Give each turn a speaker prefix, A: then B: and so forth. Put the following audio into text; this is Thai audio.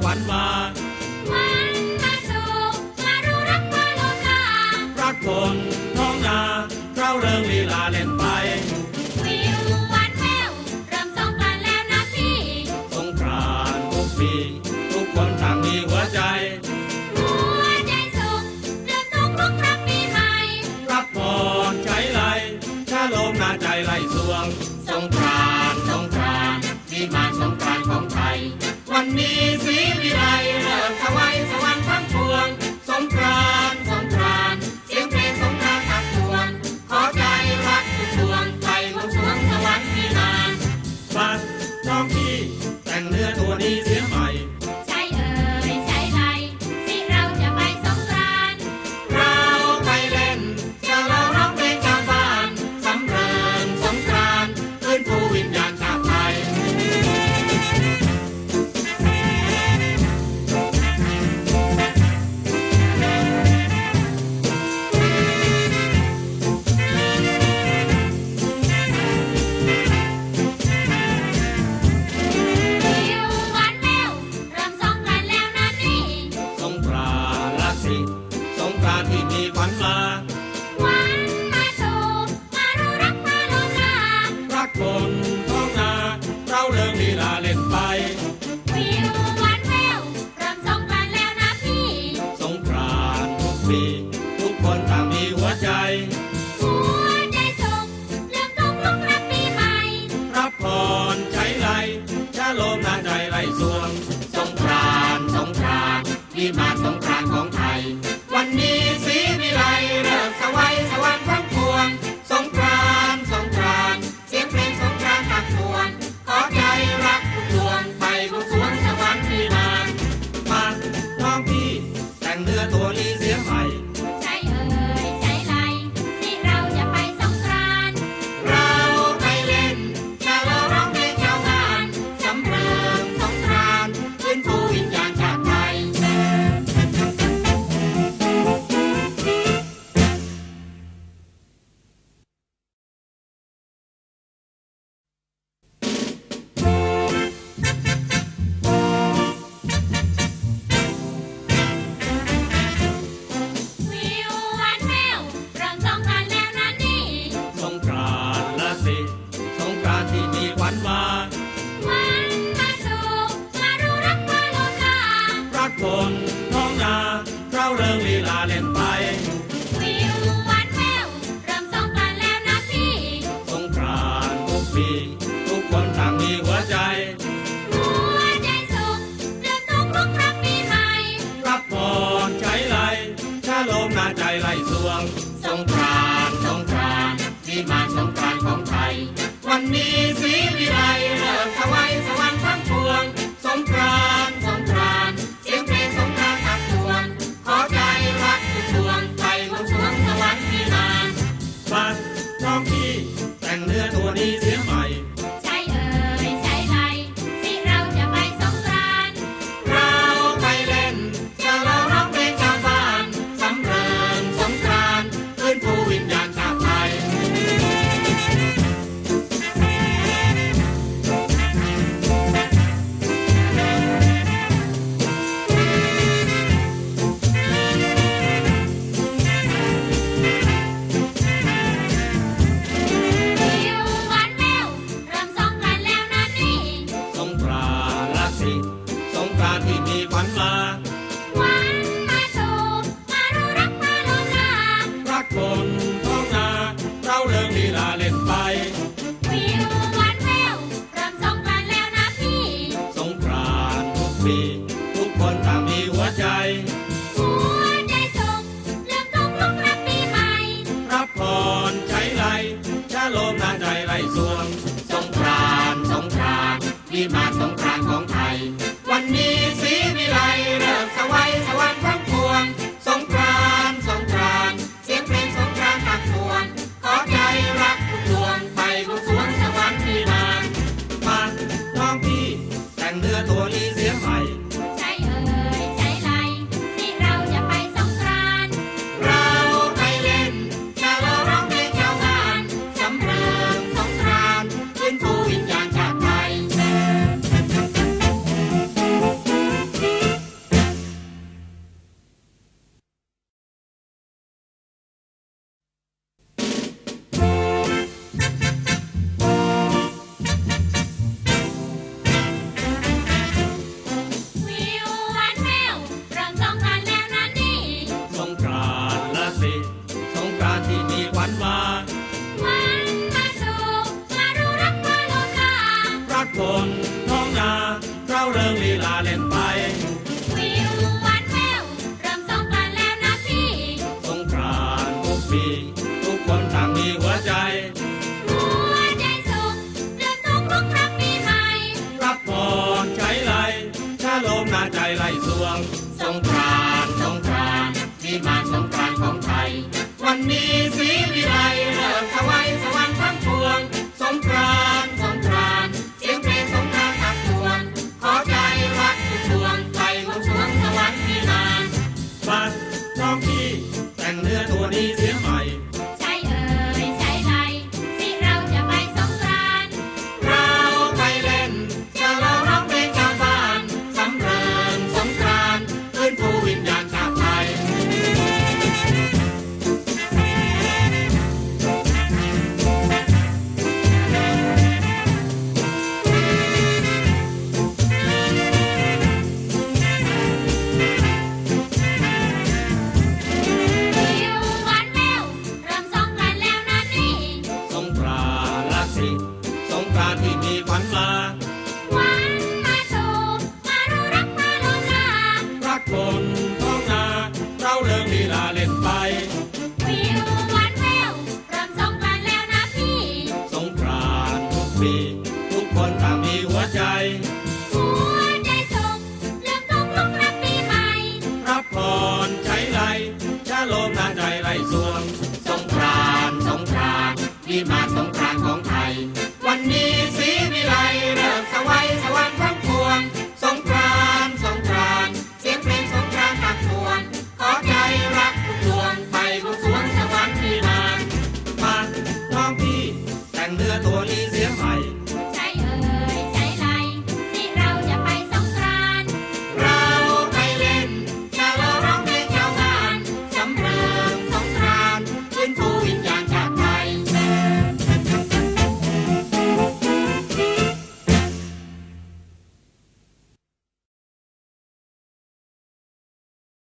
A: ข
B: วัญ
A: มาวัน
B: มา
A: สุขมา
B: รู้รักมา
A: โลกา
B: รักคนท้องนาเราเริงลีลาเล่นไป
A: วิววันแววเริ่มสงกรานแล้วนะพี่
B: สงกรานทุกปีทุกคนต่างมีหัวใจ Fatima. Laura like. watai